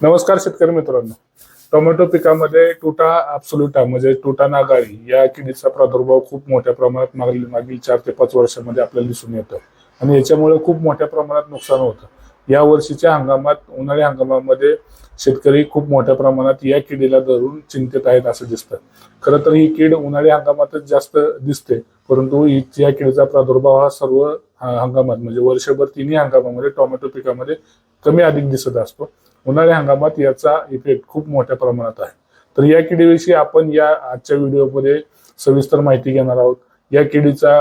नमस्कार शेतकरी मित्रांनो. टोमॅटो पिकामध्ये टुटा अब्सोल्युटा म्हणजे टुटा नागाळी या किडीचा प्रादुर्भाव खूप मोठ्या प्रमाणात मागील मागील चार ते पाच वर्षामध्ये आपल्याला दिसून येतो. आणि याच्यामुळे खूप मोठ्या प्रमाणात नुकसान होतं. या वर्षीच्या हंगामात उन्हाळी हंगामामध्ये शेतकरी खूप मोठ्या प्रमाणात या किडीला धरून चिंतेत आहेत असं दिसतं. खरं तर ही कीड उन्हाळी हंगामातच जास्त दिसते. परंतु या किडीचा प्रादुर्भाव हा सर्व हंगामात म्हणजे वर्षभर तिन्ही हंगामामध्ये टोमॅटो पिकामध्ये कमी अधिक दिसत असतो. उन्हाळी हंगामात याचा इफेक्ट खूप मोठ्या प्रमाणात आहे. तर या किडीविषयी आपण या आजच्या व्हिडिओमध्ये सविस्तर माहिती घेणार आहोत. या किडीचा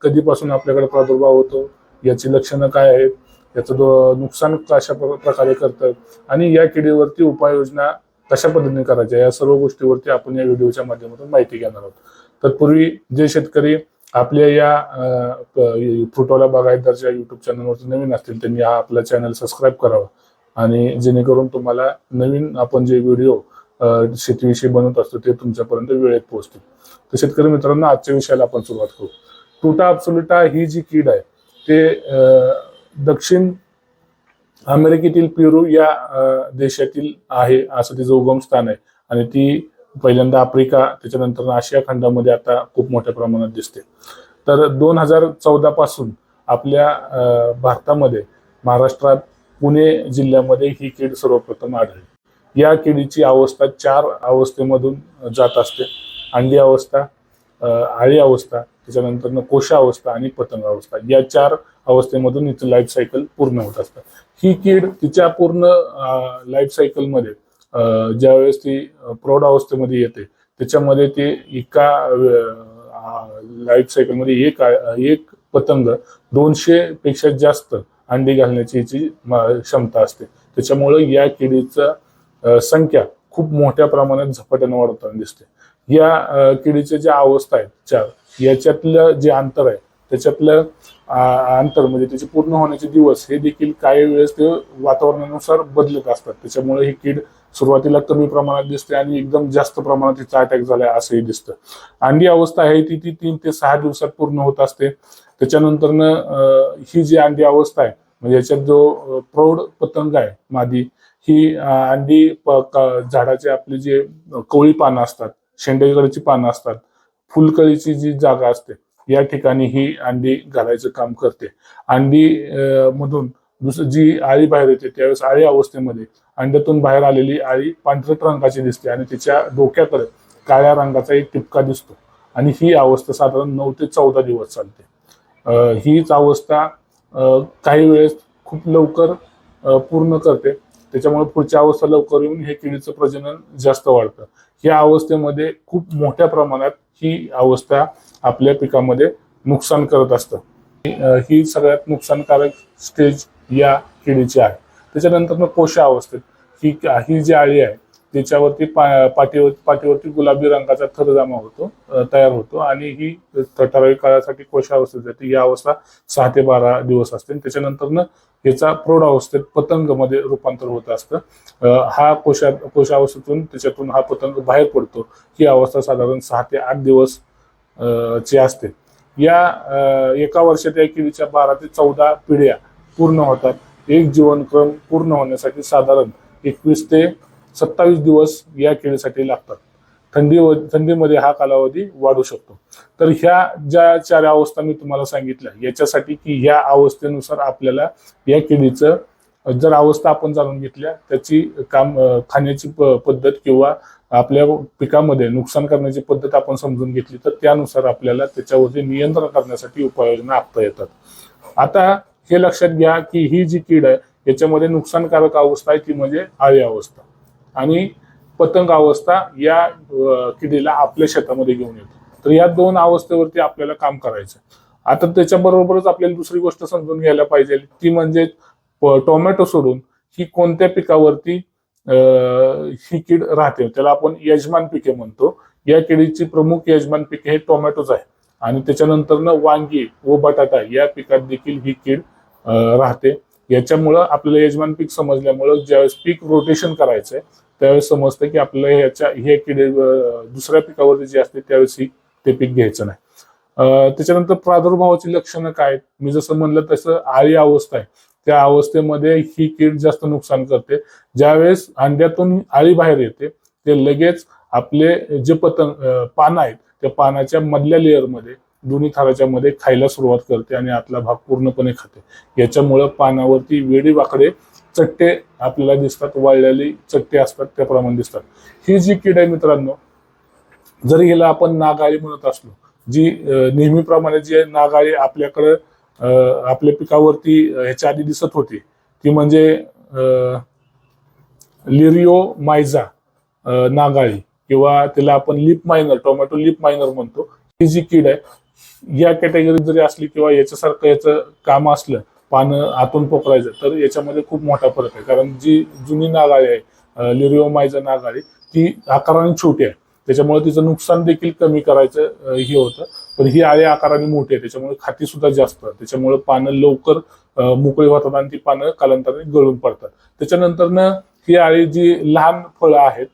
कधीपासून आपल्याकडे प्रादुर्भाव होतो याची लक्षणं काय आहेत याचं नुकसान कशा प्र- प्रकारे करतं आणि या किडीवरती उपाययोजना कशा पद्धतीने करायच्या या सर्व गोष्टीवरती आपण या व्हिडिओच्या माध्यमातून माहिती घेणार आहोत. तत्पूर्वी जे शेतकरी आपल्या या फुटवाला प- फ्रुटवाला बागायतदारच्या युट्यूब चॅनलवरती नवीन असतील त्यांनी हा आपला चॅनल सबस्क्राईब करावा. आणि जेणेकरून तुम्हाला नवीन आपण जे व्हिडिओ शेतीविषयी बनवत असतो ते तुमच्यापर्यंत वेळेत पोहोचतील तर शेतकरी मित्रांनो आजच्या विषयाला आपण सुरुवात करू. टुटा अप्सुलटा ही जी कीड आहे ते दक्षिण अमेरिकेतील पेरू या देशातील आहे असं तिचं उगमस्थान आहे. आणि ती पहिल्यांदा आफ्रिका त्याच्यानंतर आशिया खंडामध्ये आता खूप मोठ्या प्रमाणात दिसते. तर दोन हजार चौदा पासून आपल्या भारतामध्ये महाराष्ट्रात पुणे जिल्ह्यामध्ये ही कीड सर्वप्रथम आढळली. या किडीची अवस्था चार अवस्थेमधून जात असते. अंडी अवस्था आळी अवस्था त्याच्यानंतर कोशा अवस्था आणि पतंग अवस्था. या चार अवस्थेमधून हिचं लाईफ सायकल पूर्ण होत असतं. ही कीड तिच्या पूर्ण लाईफ सायकलमध्ये ज्यावेळेस ती प्रौढ अवस्थेमध्ये येते त्याच्यामध्ये ते एका लाईफ सायकलमध्ये एक एक पतंग दोनशे पेक्षा जास्त अंडी घालण्याची हिची क्षमता असते. त्याच्यामुळं या किडीचा संख्या खूप मोठ्या प्रमाणात झपाट्याने वाढताना दिसते. या किडीचे किडीच्या ज्या अवस्था आहेत चार याच्यातलं जे अंतर आहे त्याच्यातलं अंतर म्हणजे त्याचे पूर्ण होण्याचे दिवस हे देखील काही वेळेस ते वातावरणानुसार बदलत असतात. त्याच्यामुळे ही कीड सुरुवातीला कमी प्रमाणात दिसते आणि एकदम जास्त प्रमाणात तिचा अटॅक झालाय असंही दिसतं. अंडी अवस्था आहे ती ती तीन ते सहा दिवसात पूर्ण होत असते. त्याच्यानंतर ही जी अंडी अवस्था आहे म्हणजे याच्यात जो प्रौढ पतंग आहे मादी ही अंडी झाडाचे आपली जे कवळी पानं असतात शेंडेकडची पानं असतात फुलकळीची जी जागा असते या ठिकाणी ही अंडी घालायचं काम करते. अंडी मधून दुसरी जी आळी बाहेर येते त्यावेळेस आळी अवस्थेमध्ये अंड्यातून बाहेर आलेली आळी पांढरट रंगाची दिसते आणि तिच्या डोक्याकडे काळ्या रंगाचा एक टिपका दिसतो. आणि ही अवस्था साधारण नऊ ते चौदा दिवस चालते. हीच अवस्था काही वेळेस खूप लवकर पूर्ण करते. त्याच्यामुळे पुढच्या अवस्था लवकर येऊन हे किडीचं प्रजनन जास्त वाढतं. या अवस्थेमध्ये खूप मोठ्या प्रमाणात ही अवस्था आपल्या पिकामध्ये नुकसान करत असतं. ही सगळ्यात नुकसानकारक स्टेज या किडीची आहे. त्याच्यानंतर मग अवस्थेत ही ही जी आळी आहे त्याच्यावरती पा पाठीवर पाठीवरती गुलाबी रंगाचा थर जमा होतो तयार होतो आणि ही ठराविक काळासाठी कोशा अवस्थेत जाते या अवस्था सहा ते बारा दिवस असते. आणि त्याच्यानंतर याचा प्रौढ अवस्थेत पतंगमध्ये रूपांतर होत असतं. हा कोशा कोशावस्थेतून त्याच्यातून हा पतंग बाहेर पडतो. ही अवस्था साधारण सहा ते आठ दिवस ची असते. या एका वर्षात या किडीच्या बारा ते चौदा पिढ्या पूर्ण होतात. एक जीवनक्रम पूर्ण होण्यासाठी साधारण एकवीस ते सत्तावीस दिवस या किडीसाठी लागतात. थंडी व थंडीमध्ये हा कालावधी वाढू शकतो. तर ह्या ज्या चार अवस्था मी तुम्हाला सांगितल्या याच्यासाठी की ह्या अवस्थेनुसार आपल्याला या किडीचं जर अवस्था आपण जाणून घेतल्या त्याची काम खाण्याची पद्धत किंवा आपल्या पिकामध्ये नुकसान करण्याची पद्धत आपण समजून घेतली तर त्यानुसार आपल्याला त्याच्यावरती नियंत्रण करण्यासाठी उपाययोजना आखता येतात. आता हे लक्षात घ्या की ही जी कीड आहे याच्यामध्ये नुकसानकारक अवस्था आहे ती म्हणजे आळी अवस्था. आणि पतंग अवस्था या किडीला आपल्या शेतामध्ये घेऊन येतो. तर या दोन अवस्थेवरती आपल्याला काम करायचं आता त्याच्याबरोबरच आपल्याला दुसरी गोष्ट समजून घ्यायला पाहिजे ती म्हणजे टोमॅटो सोडून ही कोणत्या पिकावरती ही कीड राहते. त्याला आपण यजमान पिके म्हणतो. या किडीची प्रमुख यजमान पिके हे टोमॅटोच आहे. आणि त्याच्यानंतर वांगी व बटाटा या पिकात देखील ही कीड राहते. याच्यामुळं आपल्याला यजमान पीक समजल्यामुळं ज्यावेळेस पीक रोटेशन करायचंय त्यावेळेस समजतं की आपल्याला ह्याच्या हे किडे दुसऱ्या पिकावरती जे असते त्यावेळेस ही ते पीक घ्यायचं नाही. त्याच्यानंतर प्रादुर्भावाची लक्षणं काय आहेत? मी जसं म्हणलं तसं आळी अवस्था आहे. त्या अवस्थेमध्ये ही कीड जास्त नुकसान करते. ज्यावेळेस अंड्यातून आळी बाहेर येते ते लगेच आपले जे पतंग पानं आहेत त्या पानाच्या मधल्या लेअरमध्ये दोन्ही थराच्या मध्ये खायला सुरुवात करते आणि आतला भाग पूर्णपणे खाते. याच्यामुळं पानावरती वेडी वाकडे चट्टे आपल्याला दिसतात वाळलेली चट्टे असतात त्याप्रमाणे दिसतात. ही जी कीड आहे मित्रांनो जरी हिला आपण नागाळी म्हणत असलो जी नेहमीप्रमाणे जी नागाळी आपल्याकडं आपल्या पिकावरती ह्याच्या आधी दिसत होती. ती म्हणजे लिरिओ मायझा नागाळी किंवा तिला आपण leaf miner tomato leaf miner म्हणतो. ही जी कीड आहे या कॅटेगरीत जरी असली किंवा याच्यासारखं याचं काम असलं पानं आतून पोकरायचं तर याच्यामध्ये खूप मोठा फरक आहे. कारण जी जुनी नागाळी आहे लिरिओ मायझा नागाळी ती आकाराने छोटी आहे. त्याच्यामुळे तिचं नुकसान देखील कमी करायचं हे होतं. पण ही आळे आकाराने मोठी आहे त्याच्यामुळे खाती सुद्धा जास्त. त्याच्यामुळे पानं लवकर मोकळी होतात आणि ती पानं कालांतराने गळून पडतात. त्याच्यानंतरनं ही आळी जी लहान फळं आहेत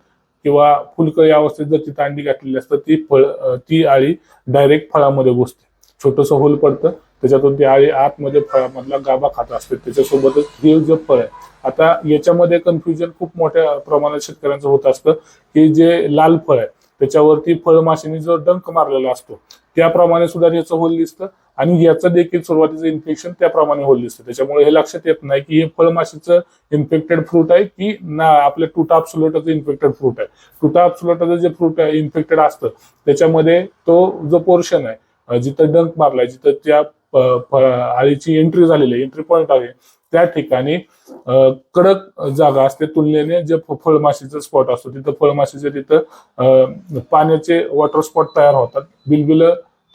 किंवा फुलकळी अवस्थेत जर तिथं अंडी घातलेली असतं ती फळ ती आळी डायरेक्ट फळामध्ये घुसते छोटंसं होल पडतं त्याच्यातून ते आळी आतमध्ये फळामधला गाभा खात असते. त्याच्यासोबतच हे जे फळ आहे आता याच्यामध्ये कन्फ्युजन खूप मोठ्या प्रमाणात शेतकऱ्यांचं होत असतं. की जे लाल फळ आहे त्याच्यावरती फळमाशीने जो डंक मारलेला असतो त्याप्रमाणे सुद्धा याचं होल दिसतं आणि याचं देखील सुरुवातीचं इन्फेक्शन त्याप्रमाणे होल दिसतं. त्याच्यामुळे हे लक्षात येत नाही की हे फळमाशीचं इन्फेक्टेड फ्रूट आहे की ना आपल्या टुटा अप्सुलोटाचं इन्फेक्टेड फ्रूट आहे. टुटा अप्सुलोटाचं जे फ्रूट आहे इन्फेक्टेड असतं त्याच्यामध्ये तो जो पोर्शन आहे जिथं डंक मारलाय जिथं त्या आळीची एंट्री झालेली आहे. एंट्री पॉईंट आहे. त्या ठिकाणी कडक जागा असते. तुलनेने जे फळमाशीचा स्पॉट असतो तिथं फळमाशीचे तिथं पाण्याचे वॉटर स्पॉट तयार होतात. बिलबिल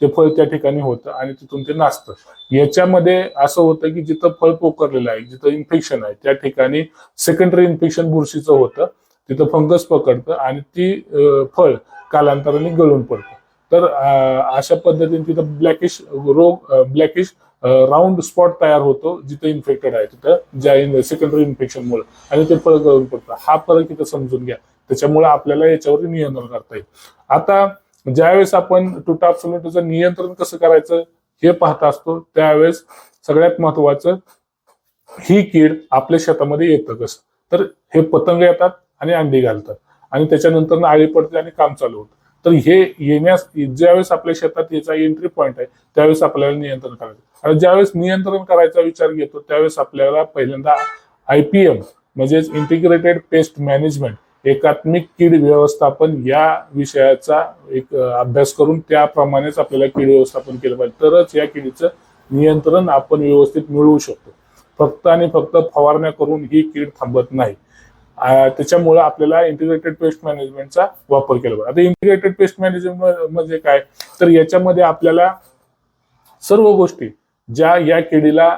ते फळ त्या ठिकाणी होतं आणि तिथून ते नाचतं. याच्यामध्ये असं होतं की जिथं फळ पोकरलेलं आहे जिथं इन्फेक्शन आहे त्या ठिकाणी सेकंडरी इन्फेक्शन बुरशीचं होतं. तिथं फंगस पकडतं आणि ती फळ कालांतराने गळून पडतं. तर अशा पद्धतीने तिथं ब्लॅकिश रोग ब्लॅकिश राऊंड स्पॉट तयार होतो जिथे इन्फेक्टेड आहे तिथं ज्या सेकंडरी इन्फेक्शनमुळे आणि ते फरक करून पडतं. हा फरक इथं समजून घ्या. त्याच्यामुळे आपल्याला याच्यावर नियंत्रण करता येईल. आता ज्यावेळेस आपण टुटाप्सोलेटचं नियंत्रण कसं करायचं हे पाहत असतो त्यावेळेस सगळ्यात महत्वाचं ही कीड आपल्या शेतामध्ये येतं कसं? तर हे पतंग येतात आणि अंडी घालतात. आणि त्याच्यानंतर आळी पडते आणि काम चालू होतं. तर हे येण्यास ज्यावेळेस आपल्या शेतात याचा एंट्री पॉईंट आहे त्यावेळेस आपल्याला नियंत्रण करायचं. आणि ज्यावेळेस नियंत्रण करायचा विचार घेतो त्यावेळेस आपल्याला पहिल्यांदा आयपीएम म्हणजेच इंटिग्रेटेड पेस्ट मॅनेजमेंट एकात्मिक कीड व्यवस्थापन या विषयाचा एक अभ्यास करून त्याप्रमाणेच आपल्याला कीड व्यवस्थापन केलं पाहिजे. तरच या किडीचं नियंत्रण आपण व्यवस्थित मिळवू शकतो. फक्त आणि फक्त फवारण्या करून ही कीड थांबत नाही. त्याच्यामुळे आपल्याला इंटिग्रेटेड पेस्ट मॅनेजमेंटचा वापर केला पाहिजे. आता इंटिग्रेटेड पेस्ट मॅनेजमेंट म्हणजे काय? तर याच्यामध्ये आपल्याला सर्व गोष्टी ज्या या किडीला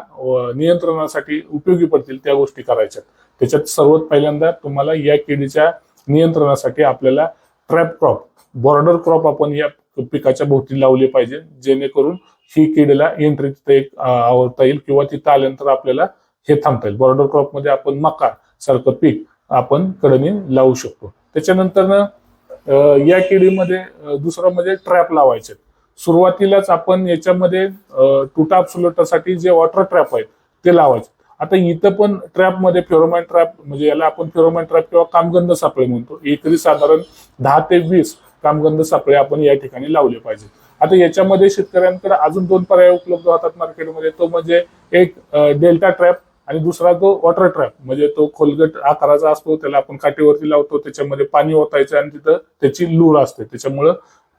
नियंत्रणासाठी उपयोगी पडतील त्या गोष्टी करायच्या त्याच्यात सर्वात पहिल्यांदा तुम्हाला या किडीच्या नियंत्रणासाठी आपल्याला ट्रॅप क्रॉप बॉर्डर क्रॉप आपण या पिकाच्या भोवती लावले पाहिजे जेणेकरून ही किडीला एंट्री तिथे एक आवरता येईल किंवा तिथं आल्यानंतर आपल्याला हे थांबता येईल. बॉर्डर क्रॉपमध्ये आपण मका सारखं पीक आपण कडणी लावू शकतो. त्याच्यानंतर या किडीमध्ये दुसरं म्हणजे ट्रॅप लावायचे. सुरुवातीलाच आपण याच्यामध्ये टुटा साठी जे वॉटर ट्रॅप आहेत ते लावायचे. आता इथं पण ट्रॅपमध्ये फेरोमॅन ट्रॅप म्हणजे याला आपण फेरोमॅन ट्रॅप किंवा कामगंध सापळे म्हणतो. एकरी साधारण दहा ते वीस कामगंध सापळे आपण या ठिकाणी लावले पाहिजे आता याच्यामध्ये शेतकऱ्यांकडे अजून दोन पर्याय उपलब्ध होतात मार्केटमध्ये तो म्हणजे एक डेल्टा ट्रॅप आणि दुसरा तो वॉटर ट्रॅप म्हणजे तो खोलगट आकाराचा असतो त्याला आपण काठीवरती लावतो त्याच्यामध्ये पाणी ओतायचं आणि तिथं त्याची लूर असते. त्याच्यामुळं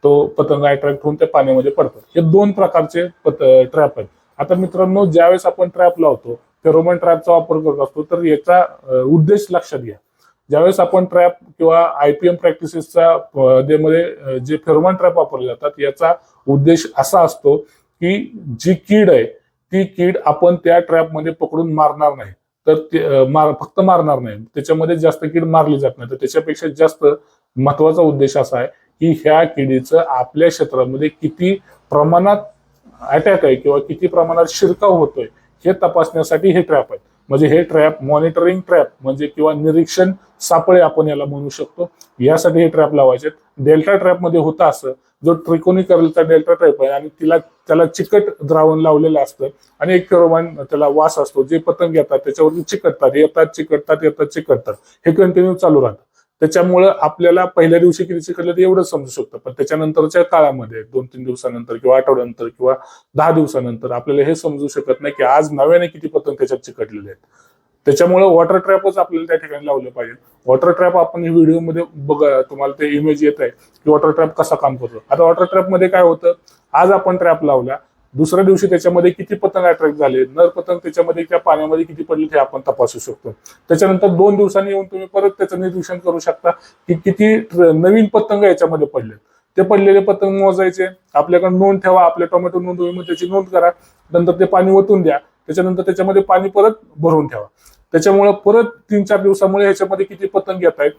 तो पतंग अट्रॅक्ट होऊन त्या पाण्यामध्ये पडतो. हे दोन प्रकारचे पत ट्रॅप आहेत. आता मित्रांनो ज्यावेळेस आपण ट्रॅप लावतो फेरोमन ट्रॅपचा वापर करत असतो तर याचा उद्देश लक्षात घ्या. ज्यावेळेस आपण ट्रॅप किंवा आयपीएम प्रॅक्टिसेसचा मध्ये जे फेरोमन ट्रॅप वापरले जातात याचा उद्देश असा असतो की जी कीड आहे ती कीड आपण त्या ट्रॅपमध्ये पकडून मारणार नाही. तर ते मार फक्त मारणार नाही. त्याच्यामध्ये जास्त कीड मारली जात नाही. तर त्याच्यापेक्षा जास्त महत्त्वाचा उद्देश असा आहे की ह्या किडीचं आपल्या क्षेत्रामध्ये किती प्रमाणात अटॅक आहे किंवा किती प्रमाणात शिरकाव होतोय हे तपासण्यासाठी हे ट्रॅप आहे म्हणजे हे ट्रॅप मॉनिटरिंग ट्रॅप म्हणजे किंवा निरीक्षण सापळे आपण याला म्हणू शकतो. यासाठी हे ट्रॅप लावायचे डेल्टा ट्रॅपमध्ये होतं असं जो त्रिकोणी करलचा डेल्टा ट्रॅप आहे आणि तिला त्याला चिकट द्रावण लावलेलं असतं आणि एक प्रमाण त्याला वास असतो. जे पतंग येतात त्याच्यावरती चिकटतात. येतात चिकटतात येतात चिकटतात. हे कंटिन्यू चालू राहतं. त्याच्यामुळं आपल्याला पहिल्या दिवशी किती चिकटलं ते एवढं समजू शकतं. पण त्याच्यानंतरच्या काळामध्ये दोन तीन दिवसानंतर किंवा आठवड्यानंतर किंवा दहा दिवसानंतर आपल्याला हे समजू शकत नाही की आज नव्याने किती पतंग त्याच्यात चिकटलेले आहेत. त्याच्यामुळे वॉटर ट्रॅपच आपल्याला त्या ठिकाणी लावलं पाहिजे. वॉटर ट्रॅप आपण ही व्हिडिओमध्ये बघा तुम्हाला ते इमेज येत आहे की वॉटर ट्रॅप कसा काम करतो. आता वॉटर ट्रॅपमध्ये काय होतं? आज आपण ट्रॅप लावला दुसऱ्या दिवशी त्याच्यामध्ये किती पतंग अट्रॅक्ट झाले नर पतंग त्याच्यामध्ये त्या पाण्यामध्ये किती पडले हे आपण तपासू शकतो. त्याच्यानंतर दोन दिवसांनी येऊन तुम्ही परत त्याचं निरीक्षण करू शकता की किती नवीन पतंग याच्यामध्ये पडले ते पडलेले पतंग मोजायचे आपल्याकडे नोंद ठेवा आपल्या टोमॅटो नोंद त्याची नोंद करा नंतर ते पाणी ओतून द्या त्याच्यानंतर त्याच्यामध्ये पाणी परत भरून ठेवा. त्याच्यामुळे परत तीन चार दिवसामुळे ह्याच्यामध्ये किती पतंग येत आहेत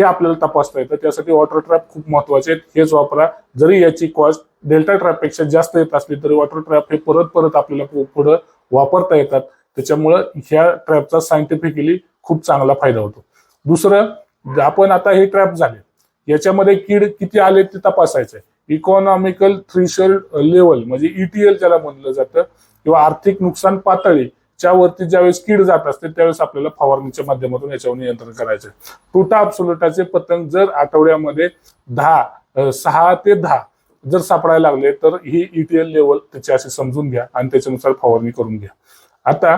हे आपल्याला तपासता येतं. त्यासाठी वॉटर ट्रॅप खूप महत्त्वाचे आहेत. हेच वापरा. जरी याची कॉस्ट डेल्टा ट्रॅपपेक्षा जास्त येत असली तरी वॉटर ट्रॅप हे परत परत आपल्याला पुढं वापरता येतात. त्याच्यामुळं ह्या ट्रॅपचा सायंटिफिकली खूप चांगला फायदा होतो. दुसरं आपण आता हे ट्रॅप झाले. याच्यामध्ये कीड किती आले ते तपासायचं आहे. इकॉनॉमिकल थ्रीशोल्ड लेवल म्हणजे ईटीएल ज्याला म्हणलं जातं किंवा आर्थिक नुकसान पातळी च्या वरती ज्यावेळेस कीड जात असते त्यावेळेस आपल्याला फवारणीच्या माध्यमातून याच्यावर नियंत्रण करायचं. आहे. टुटा पतंग जर आठवड्यामध्ये दहा सहा ते दहा जर सापडायला लागले तर ही ईटीएल लेवल त्याची असे समजून घ्या आणि त्याच्यानुसार फवारणी करून घ्या. आता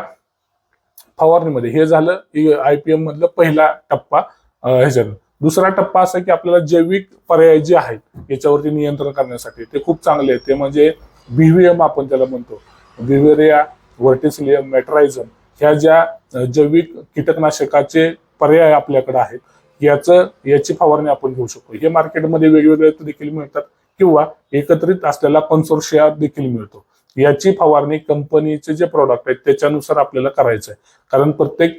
फवारणीमध्ये हे झालं आयपीएम मधलं पहिला टप्पा अं, ह्याच्यात दुसरा टप्पा असा की आपल्याला जैविक पर्याय जे आहेत याच्यावरती नियंत्रण करण्यासाठी ते खूप चांगले आहेत. ते म्हणजे बीव्हीएम आपण त्याला म्हणतो. बिव्हेरिया व्हर्टिसिलियम मेट्रायझम ह्या ज्या जैविक कीटकनाशकाचे पर्याय आपल्याकडे आहेत याचं याची फवारणी आपण घेऊ शकतो. हे मार्केटमध्ये वेगवेगळे देखील मिळतात किंवा एकत्रित असलेला कन्सोर्शिया देखील मिळतो. याची फवारणी कंपनीचे जे प्रॉडक्ट आहेत त्याच्यानुसार आपल्याला करायचं आहे. कारण प्रत्येक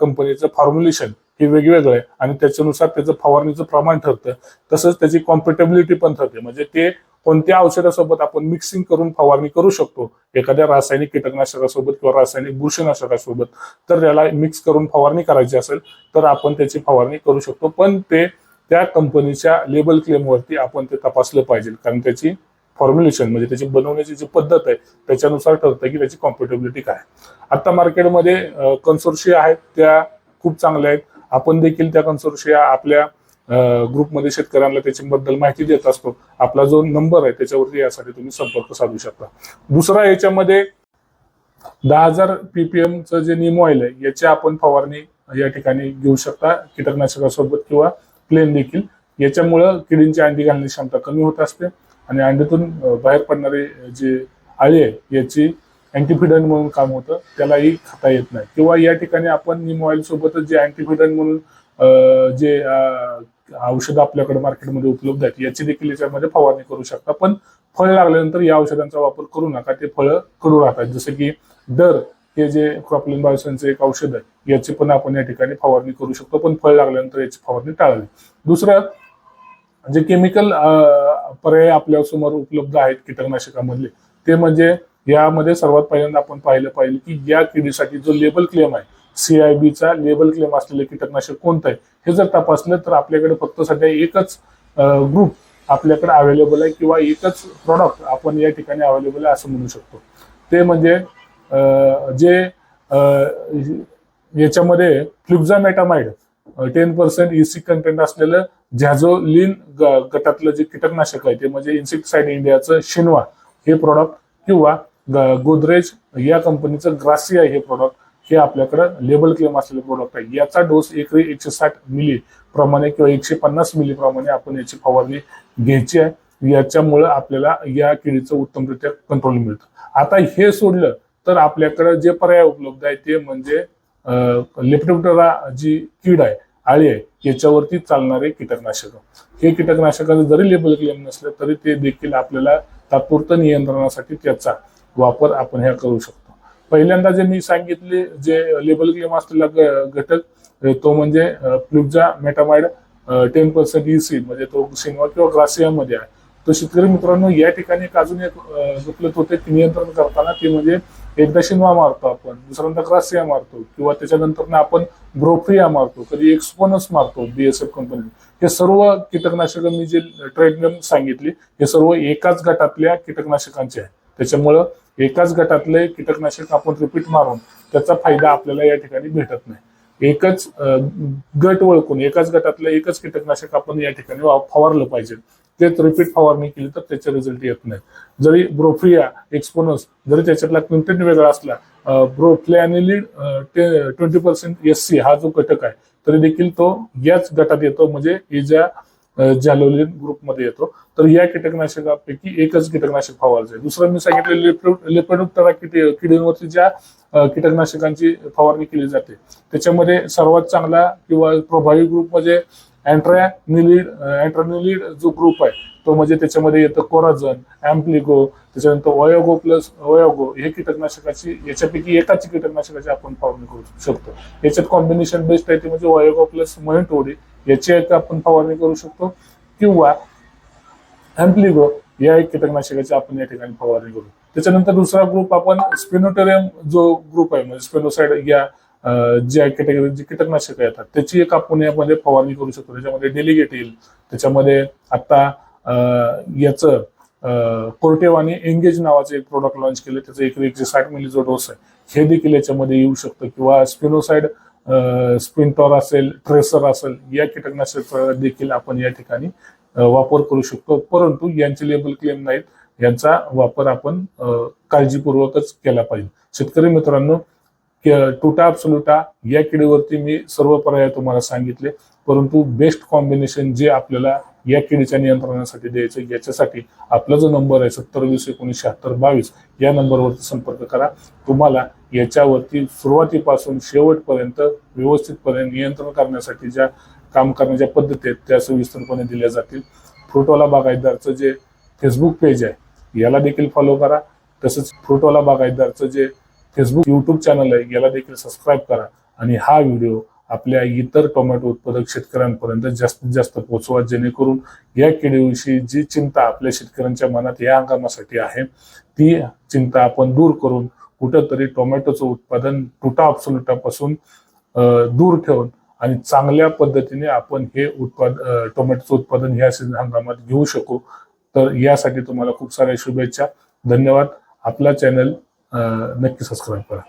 कंपनीचं फॉर्म्युलेशन हे वेगवेगळं आहे आणि त्याच्यानुसार त्याचं फवारणीचं प्रमाण ठरतं. तसंच त्याची कॉम्पिटेबिलिटी पण ठरते. म्हणजे ते कोणत्या औषधासोबत आपण मिक्सिंग करून फवारणी करू शकतो? एखाद्या रासायनिक कीटकनाशकासोबत किंवा रासायनिक बुरशीनाशकासोबत तर त्याला मिक्स करून फवारणी करायची असेल तर आपण त्याची फवारणी करू शकतो. पण ते त्या कंपनीच्या लेबल क्लेमवरती आपण ते तपासलं पाहिजे. कारण त्याची फॉर्म्युलेशन म्हणजे त्याची बनवण्याची जी पद्धत आहे त्याच्यानुसार ठरतं की त्याची कॉम्पिटेबिलिटी काय आहे. आता मार्केटमध्ये कन्सोर्शिया आहेत त्या खूप चांगल्या आहेत. आपण देखील त्या कन्सोर्शिया आपल्या ग्रुपमध्ये शेतकऱ्यांना त्याच्याबद्दल माहिती देत असतो. आपला जो नंबर आहे त्याच्यावरती यासाठी तुम्ही संपर्क साधू शकता. दुसरा याच्यामध्ये दहा हजार पीपीएमचं जे निम ऑइल आहे याची आपण फवारणी या ठिकाणी घेऊ शकता. कीटकनाशकासोबत किंवा प्लेन देखील. याच्यामुळं किडींची अंडी घालण्याची क्षमता कमी होत असते. आणि अंडीतून बाहेर पडणारे जे आळी आहे याची अँटीफिडन म्हणून काम होतं. त्यालाही खाता येत नाही. किंवा या ठिकाणी आपण निम ऑइल सोबतच जे अँटीफिडन म्हणून जे औषधं आपल्याकडे मार्केटमध्ये उपलब्ध आहेत. याची देखील याच्यामध्ये फवारणी करू शकता. पण फळ लागल्यानंतर या औषधांचा वापर करू नका. ते फळं कडू राहतात. जसं की दर हे जे क्रॉपलिन बायोसनचं एक औषध आहे याची पण आपण या ठिकाणी फवारणी करू शकतो. पण फळ लागल्यानंतर याची फवारणी टाळावी दुसरं जे केमिकल पर्याय आपल्यासमोर उपलब्ध आहेत कीटकनाशकामधले ते म्हणजे यामध्ये सर्वात पहिल्यांदा आपण पाहिलं पाहिजे की या किडीसाठी जो लेबल क्लेम आहे सीआयबीचा लेबल क्लेम असलेलं कीटकनाशक कोणतं आहे? हे जर तपासलं तर आपल्याकडे फक्त सध्या एकच ग्रुप आपल्याकडे अवेलेबल आहे किंवा एकच प्रॉडक्ट आपण या ठिकाणी अवेलेबल आहे असं म्हणू शकतो. ते म्हणजे जे याच्यामध्ये fluxametamide ten percent EC content असलेलं झॅझोलिन ग- गटातलं जे कीटकनाशक आहे ते म्हणजे इन्सेक्टिसाइड इंडियाचं शिनवा हे प्रॉडक्ट किंवा ग- गोदरेज या कंपनीचं ग्रासिया हे प्रॉडक्ट हे आपल्याकडं लेबल क्लेम असलेले प्रोडक्ट आहे. याचा डोस एकरी एकशे साठ मिली प्रमाणे किंवा एकशे पन्नास मिली प्रमाणे आपण याची फवारणी घ्यायची आहे. याच्यामुळं आपल्याला या किडीचं उत्तमरित्या कंट्रोल मिळतं. आता हे सोडलं तर आपल्याकडं जे पर्याय उपलब्ध आहे ते म्हणजे लेप्टोप्टरा जी कीड आहे आळी आहे याच्यावरती चालणारे कीटकनाशक. हे कीटकनाशकाचं जरी लेबल क्लेम नसलं तरी ते देखील आपल्याला तात्पुरतं नियंत्रणासाठी त्याचा वापर आपण ह्या करू शकतो. पहिल्यांदा जे मी सांगितले जे लेबल क्लेम असलेला घटक तो म्हणजे fluxametamide ten percent EC म्हणजे तो सिनेमा किंवा ग्रासियामध्ये आहे. तो शेतकरी मित्रांनो या ठिकाणी एक अजून एक अ, होते नियंत्रण करताना ते म्हणजे एकदा शिनवा मारतो आपण दुसऱ्यांदा ग्रासिया मारतो किंवा त्याच्यानंतर आपण ब्रोफ्रिया मारतो कधी एक्सपोनस मारतो बीएसएफ कंपनी हे सर्व कीटकनाशक मी जे ट्रेडनेम सांगितली हे सर्व एकाच गटातल्या कीटकनाशकांचे आहे त्याच्यामुळं एकाच गटातले कीटकनाशक आपण रिपीट मारून त्याचा फायदा आपल्याला या ठिकाणी भेटत नाही. एकच गट ओळखून एकाच गटातलं एकच कीटकनाशक आपण या ठिकाणी फवारलं पाहिजे. तेच रिपीट फवारणी केली तर त्याचे रिझल्ट येत नाही जरी ब्रोफ्रिया एक्सपोनस जरी त्याच्यातला कंटेंट वेगळा असला broflanilide twenty percent S C हा जो घटक आहे तरी देखील तो याच गटात येतो म्हणजे इजा जॅलोलिन ग्रुपमध्ये येतो तर या कीटकनाशकापैकी एकच कीटकनाशक फवारायचं आहे दुसरं मी सांगितलं लेपडोप्टरा किडींवरती ज्या कीटकनाशकांची फवारणी केली जाते त्याच्यामध्ये सर्वात चांगला किंवा प्रभावी ग्रुप म्हणजे अँट्रॅनिलीड अँट्रॅनिलीड जो ग्रुप आहे तो म्हणजे त्याच्यामध्ये येतं कोराझन अँप्लिगो त्याच्यानंतर वयोगो प्लस वयोगो हे कीटकनाशकाची याच्यापैकी एकाची कीटकनाशकाची आपण फवारणी करू शकतो. याच्यात कॉम्बिनेशन बेस्ट आहे ते म्हणजे वयोगो प्लस मोहिंटोडी याची एक आपण फवारणी करू शकतो किंवा अँप्लिगो या एक कीटकनाशकाची आपण या ठिकाणी फवारणी करू. त्याच्यानंतर दुसरा ग्रुप आपण स्पिनोटेरियम जो ग्रुप आहे म्हणजे स्पेनोसाइड या ज्या कॅटेगरी जी कीटकनाशक येतात त्याची एक आपण यामध्ये फवारणी करू शकतो. त्याच्यामध्ये डेलिगेट येईल. त्याच्यामध्ये आता याचं कोर्टेव आणि एंगेज नावाचं एक प्रोडक्ट लॉन्च केलं. त्याचं एक एकशे साठ मिलीचा डोस आहे. हे देखील याच्यामध्ये येऊ शकतं. किंवा स्पिनोसाइड स्प्रिंटॉर असेल ट्रेसर असेल या कीटकनाशक देखील आपण या ठिकाणी वापर करू शकतो. परंतु यांचे लेबल क्लेम नाहीत. यांचा वापर आपण काळजीपूर्वकच केला पाहिजे. शेतकरी मित्रांनो टुटा अब्सोल्युटा या किडीवरती मी सर्व पर्याय तुम्हाला सांगितले. परंतु बेस्ट कॉम्बिनेशन जे आपल्याला या किडीच्या नियंत्रणासाठी द्यायचं याच्यासाठी आपला जो नंबर आहे सत्तर वीस एकोणीस शहात्तर बावीस या नंबरवरती संपर्क करा. तुम्हाला याच्यावरती सुरुवातीपासून शेवटपर्यंत व्यवस्थितपणे नियंत्रण करण्यासाठी ज्या काम करण्याच्या पद्धती आहेत त्या सविस्तरपणे दिल्या जातील. फ्रुटवाला बागायतदारचं जे फेसबुक पेज आहे याला देखील फॉलो करा. तसंच फ्रुटवाला बागायतदारचं जे फेसबुक युट्यूब चॅनल आहे याला देखील सबस्क्राईब करा. आणि हा व्हिडिओ आपल्या इतर टोमॅटो उत्पादक शेतकऱ्यांपर्यंत जास्तीत जास्त पोहोचवा जेणेकरून या किडीविषयी जी चिंता आपल्या शेतकऱ्यांच्या मनात या हंगामासाठी आहे ती चिंता आपण दूर करून कुठंतरी टोमॅटोचं उत्पादन तुटा अप्सोलुटापासून दूर ठेवून आणि चांगल्या पद्धतीने आपण हे उत्पाद टोमॅटोचं उत्पादन ह्या सीझन हंगामात घेऊ शकू. तर यासाठी तुम्हाला खूप साऱ्या शुभेच्छा. धन्यवाद. आपला चॅनल नक्की सबस्क्राईब करा.